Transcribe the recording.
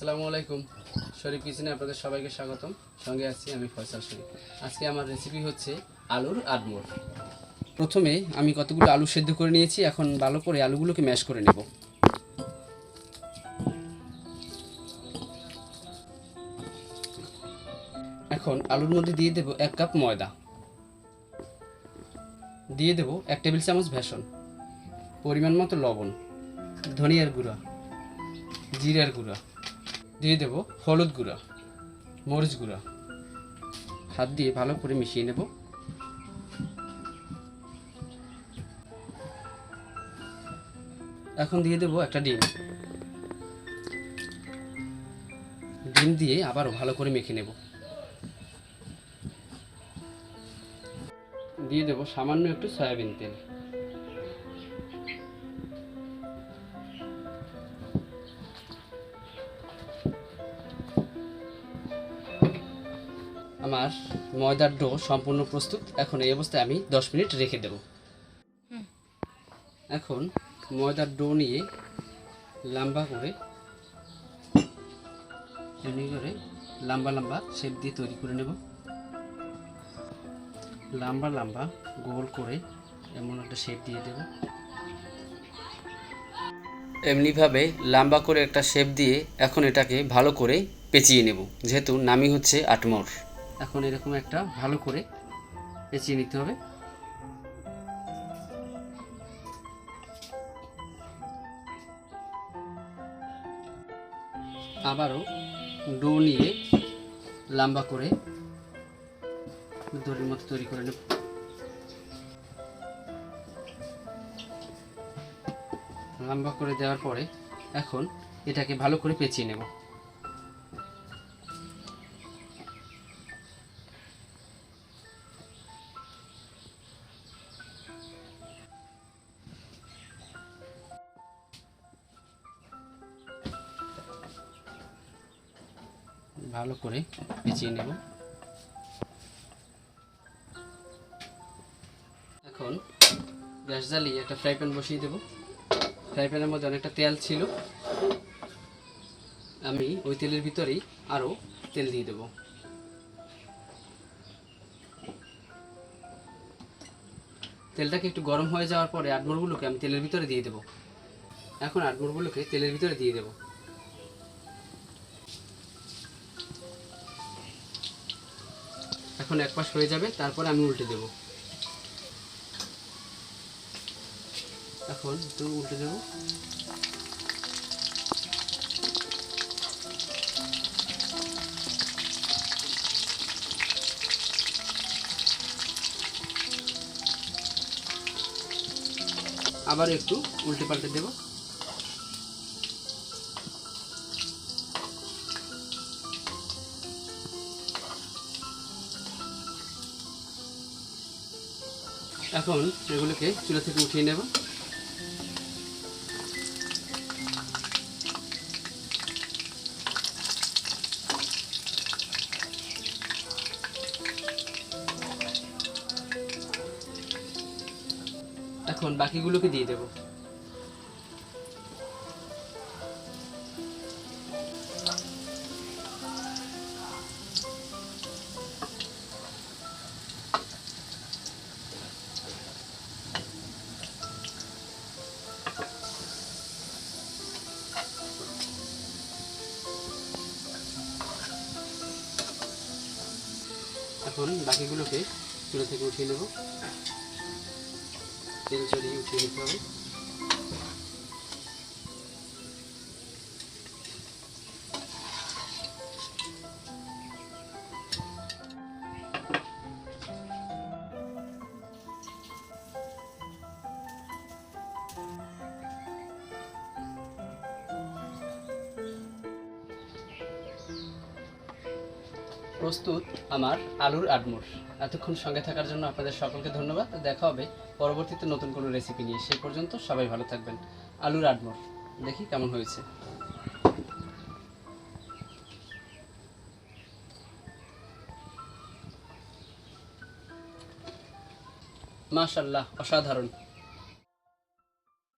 আসসালামু আলাইকুম। শরীফ কিচেনে আপনাদের সবাইকে স্বাগতম। সঙ্গে আছি আমি ফয়সাল শরীফ। আজকে আমার রেসিপি হচ্ছে আলুর আদমোর। প্রথমে আমি কতগুলো আলু সেদ্ধ করে নিয়েছি, এখন ভালো করে আলুগুলোকে ম্যাশ করে নেব। এখন আলুর মধ্যে দিয়ে দেব এক কাপ ময়দা। দিয়ে দেব এক টেবিল চামচ ভেষন পরিমাণ মতো লবণ, ধনিয়ার গুঁড়া, জিরার গুঁড়া দিয়ে দেব হলুদ গুঁড়া, মরিচ গুঁড়া। হাত দিয়ে ভালো করে মিশিয়ে নেব। এখন দিয়ে দেব একটা ডিম। ডিম দিয়ে আবার ভালো করে মেখে নেব। দিয়ে দেব সামান্য একটু সয়াবিন তেল। আমার ময়দার ডো সম্পূর্ণ প্রস্তুত। এখন এই অবস্থায় আমি দশ মিনিট রেখে দেব। এখন ময়দার ডো নিয়ে লম্বা করে এমনি করে লম্বা লম্বা শেপ দিয়ে তৈরি করে নেব। লম্বা লম্বা গোল করে এমন একটা শেপ দিয়ে দেব। এমনিভাবে লম্বা করে একটা শেপ দিয়ে এখন এটাকে ভালো করে পেঁচিয়ে নেব। যেহেতু নামই হচ্ছে আটমোর। এখন এরকম একটা ভালো করে পেঁচিয়ে নিতে হবে। আবারও ডো নিয়ে লম্বা করে দড়ির মতো তৈরি করে নেব। লম্বা করে দেওয়ার পরে এখন এটাকে ভালো করে পেঁচিয়ে নেব। ভালো করে পেঁচিয়ে নেব। এখন গ্যাস জ্বালিয়ে একটা ফ্রাই প্যান বসিয়ে দেব। ফ্রাই প্যানের মধ্যে অনেকটা তেল ছিল। আমি ওই তেলের ভিতরেই আরও তেল দিয়ে দেব। তেলটাকে একটু গরম হয়ে যাওয়ার পরে আটমোরগুলোকে আমি তেলের ভিতরে দিয়ে দেব। এখন আটমোরগুলোকে তেলের ভিতরে দিয়ে দেবো। এখন এক পাশ হয়ে যাবে, তারপরে আমি উল্টে দেব। এখন একটু উল্টে দেব। আবার একটু উল্টে পাল্টে দেব। এখন এগুলোকে চুলা থেকে উঠিয়ে নেব। এখন বাকিগুলোকে দিয়ে দেব। এখন বাকিগুলোকে চুলা থেকে উঠিয়ে নেব। তেল চড়িয়ে উঠিয়ে নিতে হবে। প্রস্তুত আমার আলুর আডমোর এতক্ষণ সঙ্গে থাকার জন্য আপনাদের সকলকে ধন্যবাদ। দেখা হবে পরবর্তীতে নতুন কোনো রেসিপি নিয়ে। সেই পর্যন্ত সবাই ভালো থাকবেন। আলুর আডমোর দেখি কেমন হয়েছে। মাশাল্লাহ অসাধারণ।